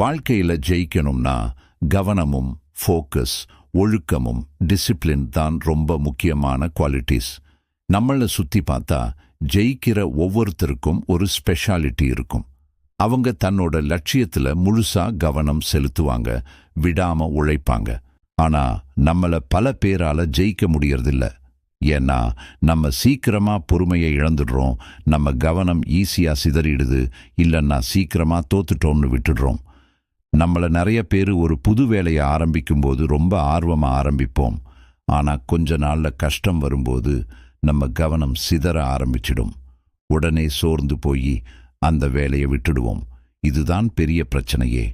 வாழ்க்கையில ஜெயிக்கணும்னா கவனமும் ஃபோக்கஸ் ஒழுக்கமும் டிசிப்ளின் தான் ரொம்ப முக்கியமான குவாலிட்டிஸ் நம்மள சுத்தி பார்த்தா ஜெயிக்கிற ஒவ்வொருத்தருக்கும் ஒரு ஸ்பெஷாலிட்டி இருக்கும். அவங்க தன்னோட லட்சியத்துல முழுசா கவனம் செலுத்துவாங்க விடாம உழைப்பாங்க. ஆனா நம்மள பல பேரால ஜெயிக்க முடியறதில்ல. ஏன்னா நம்ம சீக்கிரமா பொறுமையை இழந்துடுறோம் நம்ம கவனம் ஈஸியா சிதறிடுது இல்லைன்னா சீக்கிரமா தோத்துட்டோம்னு விட்டுடுறோம். நம்மள நிறைய பேர் ஒரு புது வேலையை ஆரம்பிக்கும்போது ரொம்ப ஆர்வமா ஆரம்பிப்போம். ஆனா கொஞ்ச நாள்ல கஷ்டம் வரும்போது நம்ம கவனம் சிதற ஆரம்பிச்சிடும். உடனே சோர்ந்து போய் அந்த வேலையை விட்டுடுவோம். இதுதான் பெரிய பிரச்சனையே.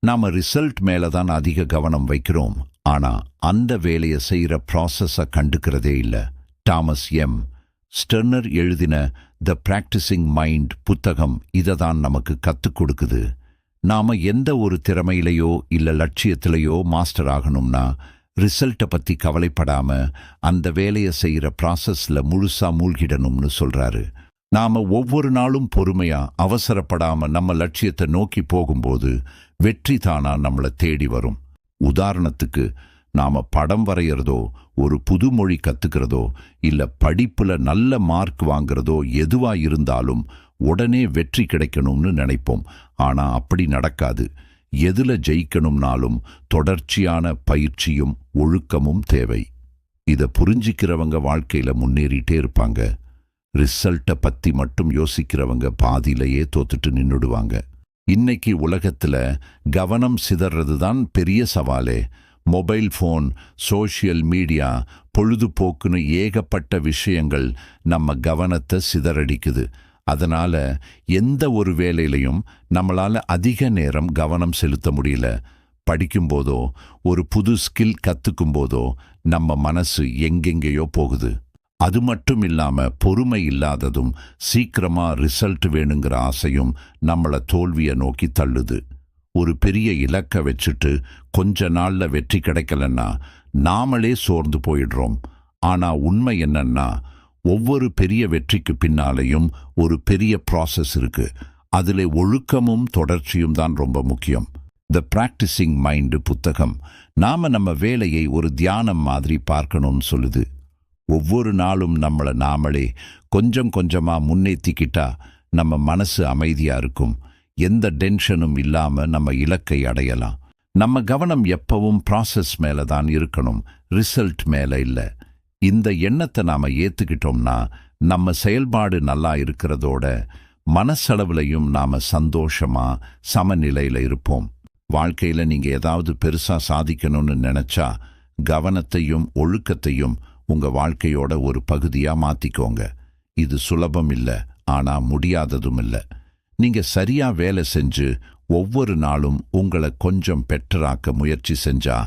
நாம ரிசல்ட் மேலே தான் அதிக கவனம் வைக்கிறோம். ஆனா அந்த வேலையை செய்கிற ப்ராசஸ கண்டுக்கிறதே இல்ல. டாமஸ் எம். ஸ்டெர்னர் எழுதின த பிராக்டிசிங் மைண்ட் புத்தகம் இதை தான் நமக்கு கற்றுக் கொடுக்குது. நாம எந்த ஒரு திறமையிலையோ இல்ல லட்சியத்திலேயோ மாஸ்டர் ஆகணும்னா ரிசல்ட்டை பத்தி கவலைப்படாம அந்த வேலையை செய்யற ப்ராசஸில் முழுசா மூழ்கிடணும்னு சொல்றாரு. நாம ஒவ்வொரு நாளும் பொறுமையா அவசரப்படாம நம்ம லட்சியத்தை நோக்கி போகும்போது வெற்றி தானாக நம்மளை தேடி வரும். உதாரணத்துக்கு நாம படம் வரைகிறதோ ஒரு புது மொழி கத்துக்கிறதோ இல்ல படிப்புல நல்ல மார்க் வாங்குறதோ எதுவா இருந்தாலும் உடனே வெற்றி கிடைக்கணும்னு நினைப்போம். ஆனா அப்படி நடக்காது. எதுல ஜெயிக்கணும்னாலும் தொடர்ச்சியான பயிற்சியும் ஒழுக்கமும் தேவை. இத புரிஞ்சிக்கிறவங்க வாழ்க்கையில முன்னேறிட்டே இருப்பாங்க. ரிசல்ட்டை பத்தி மட்டும் யோசிக்கிறவங்க பாதியிலேயே தோத்துட்டு நின்னுடுவாங்க. இன்னைக்கு உலகத்துல கவனம் சிதறது தான் பெரிய சவாலே. மொபைல் ஃபோன் சோஷியல் மீடியா பொழுதுபோக்குன்னு ஏகப்பட்ட விஷயங்கள் நம்ம கவனத்தை சிதறடிக்குது. அதனால எந்த ஒரு வேலையிலையும் நம்மளால அதிக நேரம் கவனம் செலுத்த முடியல. படிக்கும்போதோ ஒரு புது ஸ்கில் கத்துக்கும் போதோ நம்ம மனசு எங்கெங்கேயோ போகுது. அது மட்டும் இல்லாம பொறுமை இல்லாததும் சீக்கிரமா ரிசல்ட் வேணுங்கிற ஆசையும் நம்மள தோல்வியை நோக்கி தள்ளுது. ஒரு பெரிய இலக்க வச்சுட்டு கொஞ்ச நாள்ல வெற்றி கிடைக்கலன்னா நாமளே சோர்ந்து போயிடுறோம். ஆனா உண்மை என்னன்னா ஒவ்வொரு பெரிய வெற்றிக்கு பின்னாலேயும் ஒரு பெரிய ப்ராசஸ் இருக்கு. அதில் ஒழுக்கமும் தொடர்ச்சியும் தான் ரொம்ப முக்கியம். த பிராக்டிசிங் மைண்டு புத்தகம். நாம நம்ம வேலையை ஒரு தியானம் மாதிரி பார்க்கணும்னு சொல்லுது. ஒவ்வொரு நாளும் நம்மளை நாமளே கொஞ்சம் கொஞ்சமா முன்னேத்திக்கிட்டா நம்ம மனசு அமைதியா இருக்கும். எந்த டென்ஷனும் இல்லாம நம்ம இலக்கை அடையலாம். நம்ம கவனம் எப்பவும் ப்ராசஸ் மேல தான் இருக்கணும். ரிசல்ட் மேல இல்ல. இந்த எண்ணத்தை நாம ஏற்றுக்கிட்டோம்னா நம்ம செயல்பாடு நல்லா இருக்கிறதோட மனசளவுலையும் நாம சந்தோஷமா சமநிலையில இருப்போம். வாழ்க்கையில நீங்க ஏதாவது பெருசா சாதிக்கணும்னு நினைச்சா கவனத்தையும் ஒழுக்கத்தையும் உங்க வாழ்க்கையோட ஒரு பகுதியா மாத்திக்கோங்க. இது சுலபம் இல்லை ஆனா முடியாததும் இல்ல. நீங்க சரியா வேலை செஞ்சு ஒவ்வொரு நாளும் உங்களை கொஞ்சம் பெட்டராக்க முயற்சி செஞ்சா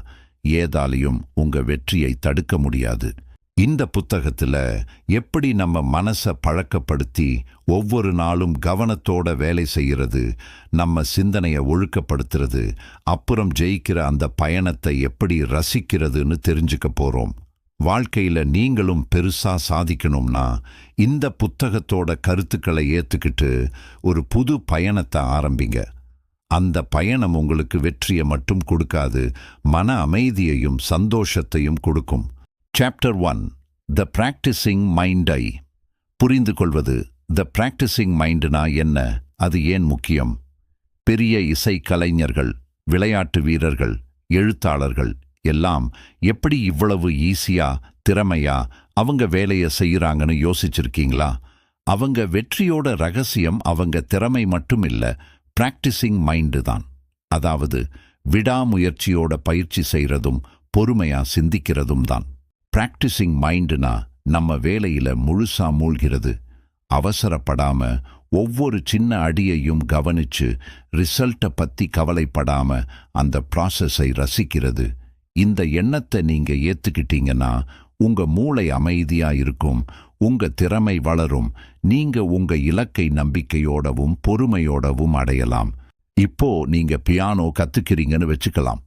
ஏதாலையும் உங்க வெற்றியை தடுக்க முடியாது. இந்த புத்தகத்துல எப்படி நம்ம மனசை பழக்கப்படுத்தி ஒவ்வொரு நாளும் கவனத்தோட வேலை செய்யறது நம்ம சிந்தனையை ஒழுக்கப்படுத்துறது அப்புறம் ஜெயிக்கிற அந்த பயணத்தை எப்படி ரசிக்கிறதுன்னு தெரிஞ்சுக்க போறோம். வாழ்க்கையில நீங்களும் பெருசா சாதிக்கணும்னா இந்த புத்தகத்தோட கருத்துக்களை ஏத்துக்கிட்டு ஒரு புது பயணத்தை ஆரம்பிங்க. அந்த பயணம் உங்களுக்கு வெற்றியை மட்டும் கொடுக்காது மன அமைதியையும் சந்தோஷத்தையும் கொடுக்கும். சாப்டர் ஒன் த பிராக்டிசிங் மைண்டை புரிந்து கொள்வது த பிராக்டிசிங் மைண்டுனா என்ன? அது ஏன் முக்கியம்? பெரிய இசை கலைஞர்கள் விளையாட்டு வீரர்கள் எழுத்தாளர்கள் எல்லாம் எப்படி இவ்வளவு ஈஸியா திறமையா அவங்க வேலையை செய்யறாங்கன்னு யோசிச்சிருக்கீங்களா? அவங்க வெற்றியோட ரகசியம் அவங்க திறமை மட்டும் இல்ல பிராக்டிசிங் மைண்டு தான். அதாவது விடாமுயற்சியோட பயிற்சி செய்யறதும் பொறுமையா சிந்திக்கிறதும் தான். பிராக்டிசிங் மைண்டுனா நம்ம வேலையில முழுசா மூழ்கிறது. அவசரப்படாம ஒவ்வொரு சின்ன அடியையும் கவனிச்சு ரிசல்ட்டை பத்தி கவலைப்படாம அந்த ப்ராசஸை ரசிக்கிறது. இந்த எண்ணத்தை நீங்க ஏத்துக்கிட்டீங்கன்னா உங்க மூளை அமைதியா இருக்கும் உங்க திறமை வளரும் நீங்க உங்க இலக்கை நம்பிக்கையோடவும் பொறுமையோடவும் அடையலாம். இப்போ நீங்க பியானோ கத்துக்கிறீங்கன்னு வச்சுக்கலாம்.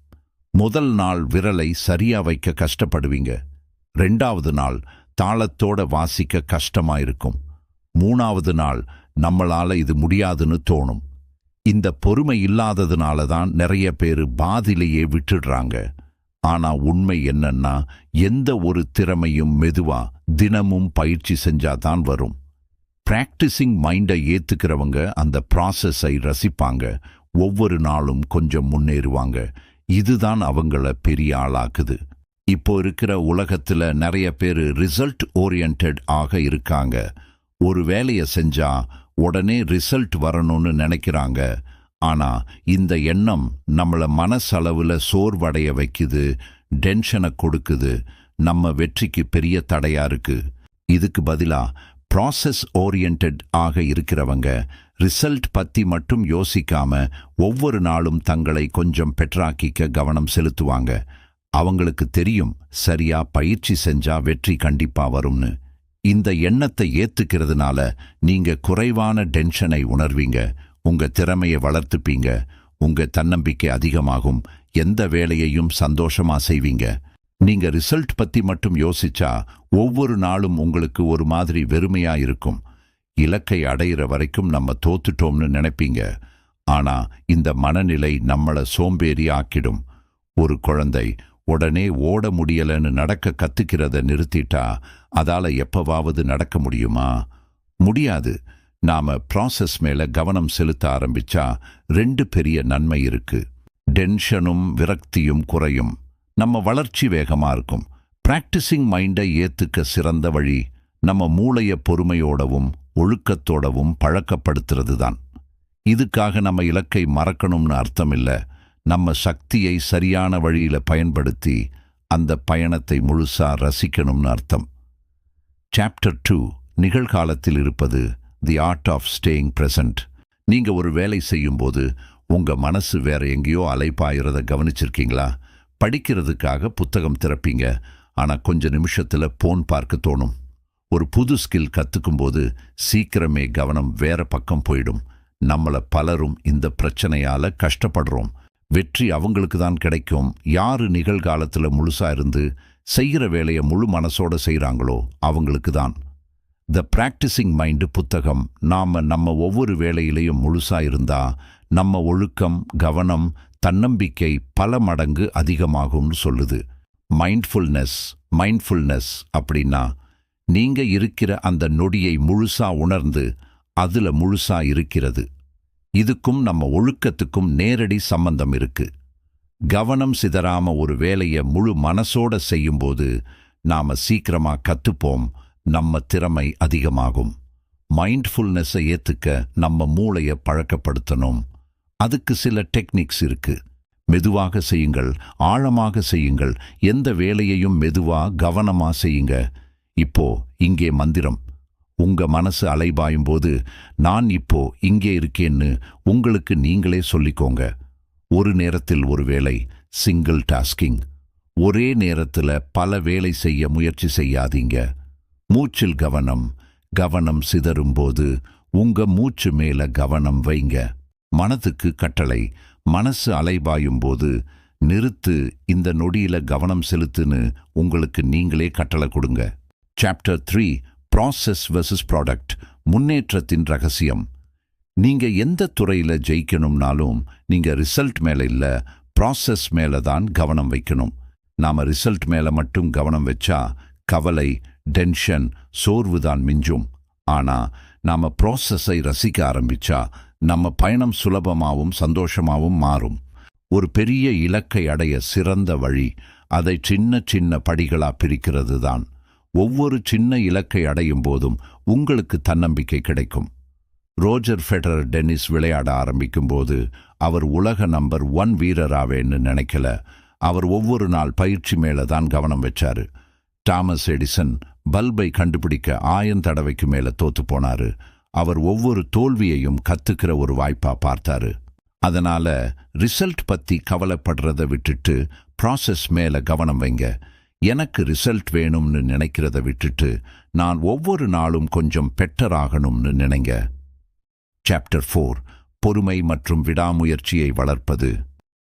முதல் நாள் விரலை சரியா வைக்க கஷ்டப்படுவீங்க. ரெண்டாவது நாள் தாளத்தோட வாசிக்க கஷ்டமா இருக்கும் மூணாவது நாள் நம்மளால இது முடியாதுன்னு தோணும். இந்த பொறுமை இல்லாததுனால தான் நிறைய பேர் பாதிலேயே விட்டுடுறாங்க. ஆனா உண்மை என்னன்னா எந்த ஒரு திறமையும் மெதுவா தினமும் பயிற்சி செஞ்சாதான் வரும். பிராக்டிசிங் மைண்டை ஏத்துக்கிறவங்க அந்த ப்ராசஸை ரசிப்பாங்க. ஒவ்வொரு நாளும் கொஞ்சம் முன்னேறுவாங்க. இதுதான் அவங்கள பெரிய ஆளாக்குது. இப்போ இருக்கிற உலகத்துல நிறைய பேர் ரிசல்ட் ஓரியன்ட் ஆக இருக்காங்க. ஒரு வேலையை செஞ்சா உடனே ரிசல்ட் வரணும்னு நினைக்கிறாங்க. ஆனா இந்த எண்ணம் நம்மள மனசளவுல சோர்வடைய வைக்குது டென்ஷனை கொடுக்குது நம்ம வெற்றிக்கு பெரிய தடையா இருக்கு. இதுக்கு பதிலா ப்ராசஸ் ஓரியன்ட் ஆக இருக்கிறவங்க ரிசல்ட் பத்தி மட்டும் யோசிக்காம ஒவ்வொரு நாளும் தங்களை கொஞ்சம் பெற்றாக்கிக்க கவனம் செலுத்துவாங்க. அவங்களுக்கு தெரியும் சரியா பயிற்சி செஞ்சா வெற்றி கண்டிப்பா வரும்னு. இந்த எண்ணத்தை ஏத்துக்கிறதுனால நீங்க குறைவான டென்ஷனை உணர்வீங்க உங்க திறமையை வளர்த்துப்பீங்க உங்க தன்னம்பிக்கை அதிகமாகும் எந்த வேலையையும் சந்தோஷமா செய்வீங்க. நீங்க ரிசல்ட் பத்தி மட்டும் யோசிச்சா ஒவ்வொரு நாளும் உங்களுக்கு ஒரு மாதிரி வெறுமையா இருக்கும். இலக்கை அடையிற வரைக்கும் நம்ம தோத்துட்டோம்னு நினைப்பீங்க. ஆனா இந்த மனநிலை நம்மள சோம்பேறி ஆக்கிடும். ஒரு குழந்தை உடனே ஓட முடியலன்னு நடக்க கத்துக்கிறத நிறுத்திட்டா அதால எப்பவாவது நடக்க முடியுமா? முடியாது. நாம ப்ராசஸ் மேல கவனம் செலுத்த ஆரம்பிச்சா ரெண்டு பெரிய நன்மை இருக்கு. டென்ஷனும் விரக்தியும் குறையும். நம்ம வளர்ச்சி வேகமா இருக்கும். பிராக்டிசிங் மைண்டை ஏத்துக்க சிறந்த வழி நம்ம மூளைய பொறுமையோடவும் ஒழுக்கத்தோடவும் பழக்கப்படுத்துறது தான் இதுக்காக நம்ம இலக்கை மறக்கணும்னு அர்த்தம் இல்லை. நம்ம சக்தியை சரியான வழியில பயன்படுத்தி அந்த பயணத்தை முழுசா ரசிக்கணும்னு அர்த்தம். சாப்டர் டூ நிகழ்காலத்தில் இருப்பது the art of staying present நீங்க ஒரு வேலை செய்யும்போது உங்க மனசு வேற எங்கேயோ அலைப்பாயிறத கவனிச்சிருக்கீங்களா? படிக்கிறதுக்காக புத்தகம் திறப்பீங்க. ஆனா கொஞ்ச நிமிஷத்துல போன் பார்க்க தோணும். ஒரு புது ஸ்கில் கற்றுக்கும்போது சீக்கிரமே கவனம் வேற பக்கம் போயிடும். நம்மள பலரும் இந்த பிரச்சனையால கஷ்டப்படுறோம். வெற்றி அவங்களுக்கு தான் கிடைக்கும். யாரு நிகழ்காலத்துல முழுசா இருந்து செய்யற வேலையை முழு மனசோட செய்கிறாங்களோ அவங்களுக்கு தான் த பிராக்டிசிங் மைண்டு புத்தகம். நாம நம்ம ஒவ்வொரு வேலையிலையும் முழுசா இருந்தா நம்ம ஒழுக்கம் கவனம் தன்னம்பிக்கை பல மடங்கு அதிகமாகும்னு சொல்லுது. மைண்ட்ஃபுல்னஸ் மைண்ட்ஃபுல்னஸ் அப்படின்னா நீங்க இருக்கிற அந்த நொடியை முழுசா உணர்ந்து அதுல முழுசா இருக்கிறது. இதுக்கும் நம்ம ஒழுக்கத்துக்கும் நேரடி சம்பந்தம் இருக்கு. கவனம் சிதறாம ஒரு வேலையை முழு மனசோட செய்யும்போது நாம சீக்கிரமா கத்துப்போம் நம்ம திறமை அதிகமாகும். மைண்ட்ஃபுல்னஸை ஏத்துக்க நம்ம மூளைய பழக்கப்படுத்தணும். அதுக்கு சில டெக்னிக்ஸ் இருக்கு. மெதுவாக செய்யுங்கள் ஆழமாக செய்யுங்கள் எந்த வேலையையும் மெதுவா கவனமா செய்யுங்க. இப்போ இங்கே மந்திரம். உங்க மனசு அலைபாயும் போது நான் இப்போ இங்கே இருக்கேன்னு உங்களுக்கு நீங்களே சொல்லிக்கோங்க. ஒரு நேரத்தில் ஒரு வேலை சிங்கிள் டாஸ்கிங் ஒரே நேரத்துல பல வேலை செய்ய முயற்சி செய்யாதீங்க. மூச்சில் கவனம். கவனம் சிதறும்போது உங்க மூச்சு மேல கவனம் வைங்க. மனதுக்கு கட்டளை. மனசு அலைபாயும் போது நிறுத்து இந்த நொடியில கவனம் செலுத்துன்னு உங்களுக்கு நீங்களே கட்டளை கொடுங்க. Chapter three process versus product முன்னேற்றத்தின் ரகசியம். நீங்க எந்த துறையில ஜெயிக்கணும்னாலும் நீங்க ரிசல்ட் மேலே இல்லை ப்ராசஸ் மேல தான் கவனம் வைக்கணும். நாம ரிசல்ட் மேல மட்டும் கவனம் வச்சா கவலை டென்ஷன் சோர்வு தான் மிஞ்சும். ஆனா நாம ப்ராசஸை ரசிக்க ஆரம்பிச்சா நம்ம பயணம் சுலபமாவும் சந்தோஷமாவும் மாறும். ஒரு பெரிய இலக்கை அடைய சிறந்த வழி அதை சின்ன சின்ன படிகளா பிரிக்கிறது தான். ஒவ்வொரு சின்ன இலக்கை அடையும் போதும் உங்களுக்கு தன்னம்பிக்கை கிடைக்கும். ரோஜர் ஃபெடரர் டென்னிஸ் விளையாட ஆரம்பிக்கும் போது அவர் உலக நம்பர் ஒன் வீரராவேன்னு நினைக்கல. அவர் ஒவ்வொரு நாள் பயிற்சி மேல தான் கவனம் வச்சாரு. டாமஸ் எடிசன் பல்பை கண்டுபிடிக்க ஆயந்தடவைக்கு தடவைக்கு மேல தோத்து போனாரு. அவர் ஒவ்வொரு தோல்வியையும் கத்துக்கிற ஒரு வாய்ப்பா பார்த்தாரு. அதனால ரிசல்ட் பத்தி கவலைப்படுறத விட்டுட்டு ப்ராசஸ் மேல கவனம் வைங்க. எனக்கு ரிசல்ட் வேணும்னு நினைக்கிறத விட்டுட்டு நான் ஒவ்வொரு நாளும் கொஞ்சம் பெட்டர் ஆகணும்னு நினைங்க. சாப்டர் ஃபோர் பொறுமை மற்றும் விடாமுயற்சியை வளர்ப்பது.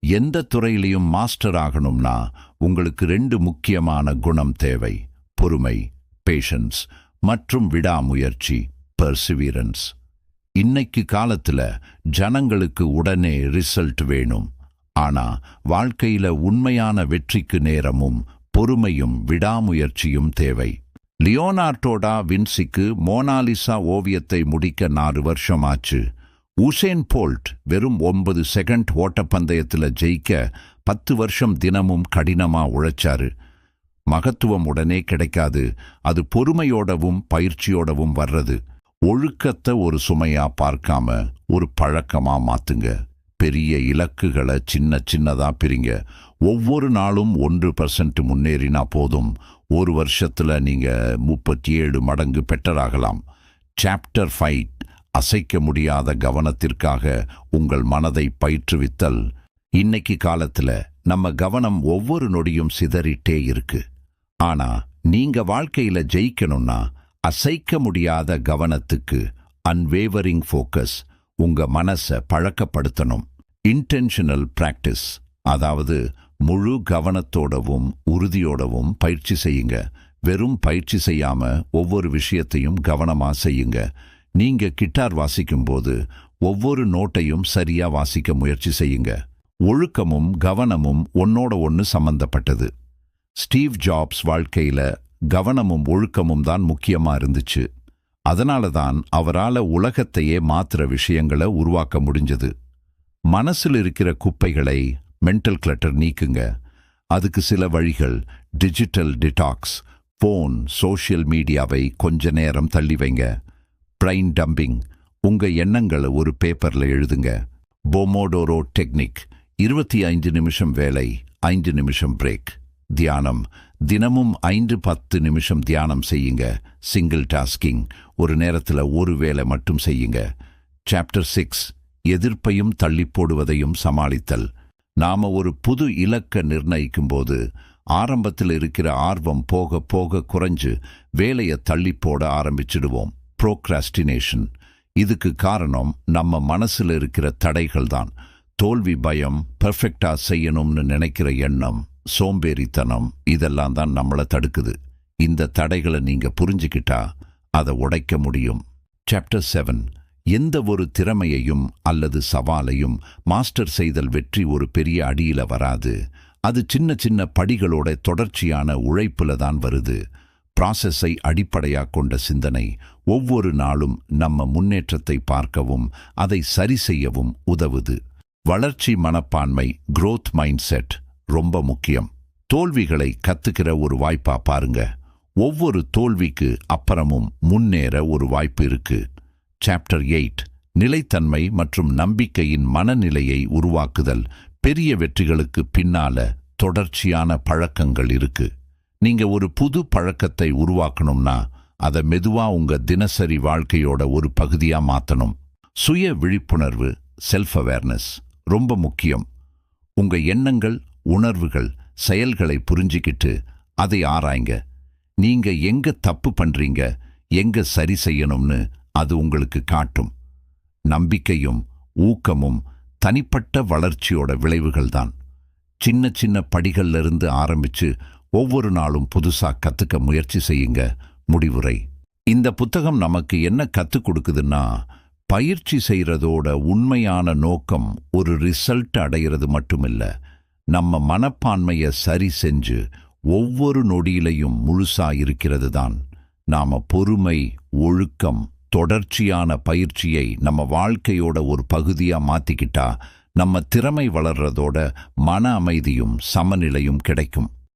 எந்த துறையிலையும் மாஸ்டர் ஆகணும்னா உங்களுக்கு ரெண்டு முக்கியமான குணம் தேவை. பொறுமை பேஷன்ஸ் மற்றும் விடாமுயற்சி பர்சிவீரன்ஸ் இன்னைக்கு காலத்துல ஜனங்களுக்கு உடனே ரிசல்ட் வேணும். ஆனா வாழ்க்கையில உண்மையான வெற்றிக்கு நேரமும் பொறுமையும் விடாமுயற்சியும் தேவை. லியோனார்டோடா வின்சிக்கு மோனாலிசா ஓவியத்தை முடிக்க நாலு வருஷம் ஆச்சு உசேன் போல்ட் வெறும் ஒன்பது செகண்ட் ஓட்டப்பந்தயத்தில் ஜெயிக்க பத்து வருஷம் தினமும் கடினமா உழைச்சாரு. மகத்துவம் உடனே கிடைக்காது அது பொறுமையோடவும் பயிற்சியோடவும் வர்றது. ஒழுக்கத்தை ஒரு சுமையா பார்க்காம ஒரு பழக்கமா மாத்துங்க. பெரிய இலக்குகளை சின்ன சின்னதா பிரிங்க. ஒவ்வொரு நாளும் ஒன்று பர்சன்ட் முன்னேறினா போதும். ஒரு வருஷத்துல நீங்க முப்பத்தி ஏழு மடங்கு பெட்டராகலாம் சாப்டர் ஃபைட் அசைக்க முடியாத கவனத்திற்காக உங்கள் மனதை பயிற்றுவித்தல். இன்னைக்கு காலத்துல நம்ம கவனம் ஒவ்வொரு நொடியும் சிதறிட்டே இருக்கு. ஆனா நீங்க வாழ்க்கையில ஜெயிக்கணும்னா அசைக்க முடியாத கவனத்துக்கு அன்வேவரிங் ஃபோக்கஸ் உங்க மனசை பழக்கப்படுத்தணும். இன்டென்ஷனல் பிராக்டிஸ் அதாவது முழு கவனத்தோடவும் உறுதியோடவும் பயிற்சி செய்யுங்க. வெறும் பயிற்சி செய்யாம ஒவ்வொரு விஷயத்தையும் கவனமா செய்யுங்க. நீங்க கிட்டார் வாசிக்கும்போது ஒவ்வொரு நோட்டையும் சரியா வாசிக்க முயற்சி செய்யுங்க. ஒழுக்கமும் கவனமும் ஒன்னோட ஒன்னு சம்பந்தப்பட்டது. ஸ்டீவ் ஜாப்ஸ் வாழ்க்கையில கவனமும் ஒழுக்கமும் தான் முக்கியமா இருந்துச்சு. அதனால தான் அவரால உலகத்தையே மாத்துற விஷயங்களை உருவாக்க முடிஞ்சது. மனசில் இருக்கிற குப்பைகளை மென்டல் கிளட்டர் நீக்குங்க. அதுக்கு சில வழிகள். டிஜிட்டல் டிடாக்ஸ் ஃபோன் சோஷியல் மீடியாவை கொஞ்ச நேரம் தள்ளி வைங்க. பிரைன் டம்பிங் உங்க எண்ணங்களை ஒரு பேப்பர்ல எழுதுங்க. பொமோடோரோ டெக்னிக் இருபத்தி ஐந்து நிமிஷம் வேலை ஐந்து நிமிஷம் பிரேக் தியானம் தினமும் ஐந்து பத்து நிமிஷம் தியானம் செய்யுங்க. சிங்கிள் டாஸ்கிங் ஒரு நேரத்தில் ஒரு வேலை மட்டும் செய்யுங்க. சாப்டர் சிக்ஸ் எதிர்ப்பையும் தள்ளி போடுவதையும் சமாளித்தல். நாம ஒரு புது இலக்க நிர்ணயிக்கும் போது ஆரம்பத்தில் இருக்கிற ஆர்வம் போக போக குறைஞ்சு வேலையை தள்ளி போட ஆரம்பிச்சிடுவோம். ப்ரோக்ராஸ்டினேஷன் இதுக்கு காரணம் நம்ம மனசுல இருக்கிற தடைகள் தான் தோல்வி பயம் பெர்ஃபெக்டா செய்யணும்னு நினைக்கிற எண்ணம் சோம்பேறித்தனம் இதெல்லாம் தான் நம்மளை தடுக்குது. இந்த தடைகளை நீங்க புரிஞ்சுக்கிட்டா அதை உடைக்க முடியும். சாப்டர் செவன் எந்த ஒரு திறமையையும் அல்லது சவாலையும் மாஸ்டர் செய்தல் வெற்றி ஒரு பெரிய அடியில வராது. அது சின்ன சின்ன படிகளோட தொடர்ச்சியான உழைப்புல தான் வருது. ப்ராசஸை அடிப்படையாக கொண்ட சிந்தனை ஒவ்வொரு நாளும் நம்ம முன்னேற்றத்தை பார்க்கவும் அதை சரி செய்யவும் உதவுது. வளர்ச்சி மனப்பான்மை க்ரோத் மைண்ட் செட் ரொம்ப முக்கியம். தோல்விகளை கத்துக்கிற ஒரு வாய்ப்பா பாருங்க. ஒவ்வொரு தோல்விக்கு அப்புறமும் முன்னேற ஒரு வாய்ப்பு இருக்கு. சாப்டர் எயிட் நிலைத்தன்மை மற்றும் நம்பிக்கையின் மனநிலையை உருவாக்குதல். பெரிய வெற்றிகளுக்கு பின்னால தொடர்ச்சியான பழக்கங்கள் இருக்கு. நீங்க ஒரு புது பழக்கத்தை உருவாக்கணும்னா அதை மெதுவா உங்க தினசரி வாழ்க்கையோட ஒரு பகுதியா மாத்தணும். சுய விழிப்புணர்வு செல்ஃப் அவேர்னஸ் ரொம்ப முக்கியம். உங்க எண்ணங்கள் உணர்வுகள் செயல்களை புரிஞ்சுக்கிட்டு அதை ஆராய்ங்க. நீங்க எங்க தப்பு பண்றீங்க எங்க சரி செய்யணும்னு அது உங்களுக்கு காட்டும். நம்பிக்கையும் ஊக்கமும் தனிப்பட்ட வளர்ச்சியோட விளைவுகள் தான் சின்ன சின்ன படிகள்ல இருந்து ஆரம்பிச்சு ஒவ்வொரு நாளும் புதுசா கத்துக்க முயற்சி செய்யுங்க. முடிவுரை. இந்த புத்தகம் நமக்கு என்ன கற்றுக் கொடுக்குதுன்னா பயிற்சி செய்யறதோட உண்மையான நோக்கம் ஒரு ரிசல்ட் அடைகிறது மட்டுமில்ல. நம்ம மனப்பான்மையை சரி செஞ்சு ஒவ்வொரு நொடியிலையும் முழுசா இருக்கிறது தான் நாம பொறுமை ஒழுக்கம் தொடர்ச்சியான பயிற்சியை நம்ம வாழ்க்கையோட ஒரு பகுதியா மாத்திக்கிட்டா நம்ம திறமை வளர்றதோட மன அமைதியும் சமநிலையும் கிடைக்கும்.